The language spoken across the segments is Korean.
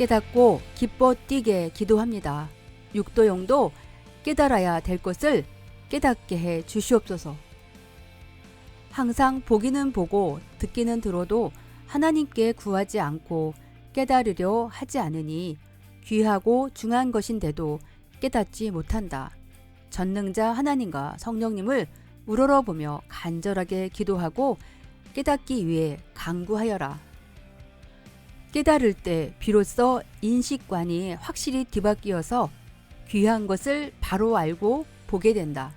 깨닫고 기뻐 뛰게 기도합니다. 육도용도 깨달아야 될 것을 깨닫게 해 주시옵소서. 항상 보기는 보고 듣기는 들어도 하나님께 구하지 않고 깨달으려 하지 않으니 귀하고 중한 것인데도 깨닫지 못한다. 전능자 하나님과 성령님을 우러러보며 간절하게 기도하고 깨닫기 위해 강구하여라. 깨달을 때 비로소 인식관이 확실히 뒤바뀌어서 귀한 것을 바로 알고 보게 된다.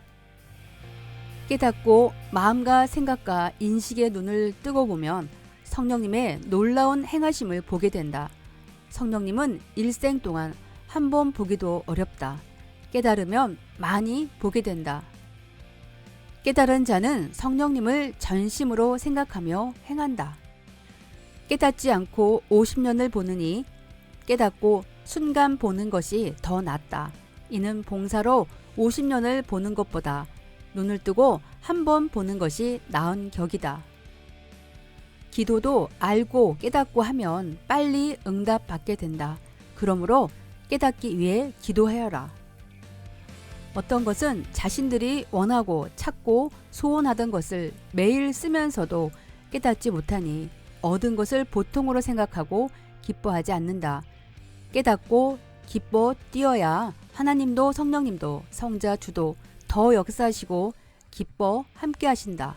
깨닫고 마음과 생각과 인식의 눈을 뜨고 보면 성령님의 놀라운 행하심을 보게 된다. 성령님은 일생 동안 한 번 보기도 어렵다. 깨달으면 많이 보게 된다. 깨달은 자는 성령님을 전심으로 생각하며 행한다. 깨닫지 않고 50년을 보느니 깨닫고 순간 보는 것이 더 낫다. 이는 봉사로 50년을 보는 것보다 눈을 뜨고 한 번 보는 것이 나은 격이다. 기도도 알고 깨닫고 하면 빨리 응답 받게 된다. 그러므로 깨닫기 위해 기도하여라. 어떤 것은 자신들이 원하고 찾고 소원하던 것을 매일 쓰면서도 깨닫지 못하니 얻은 것을 보통으로 생각하고 기뻐하지 않는다. 깨닫고 기뻐 뛰어야 하나님도 성령님도 성자 주도 더 역사하시고 기뻐 함께 하신다.